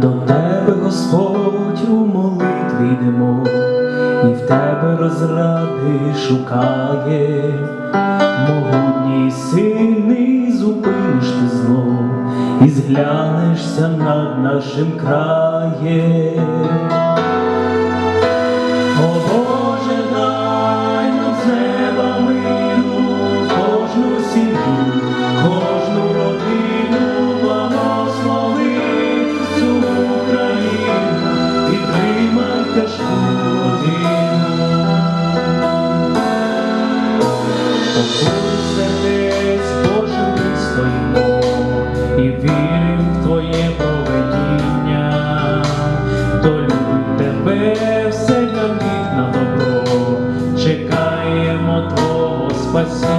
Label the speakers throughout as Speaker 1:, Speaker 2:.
Speaker 1: До тебе, Господь, у молитві йдемо, і в тебе розради шукає, могутній сильний зупиниш ти зло, і зглянешся над нашим краєм. I've seen.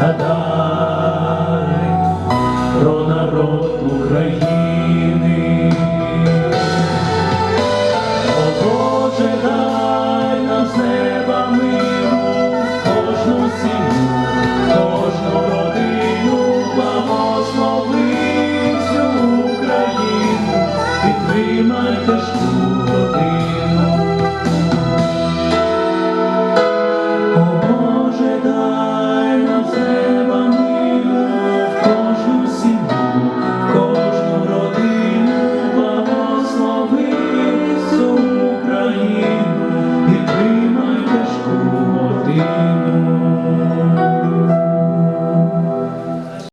Speaker 1: Згадай про народ України. О Боже, дай нам з неба миру, кожну сім'ю, кожну родину, благослови всю Україну, підтримай тяжку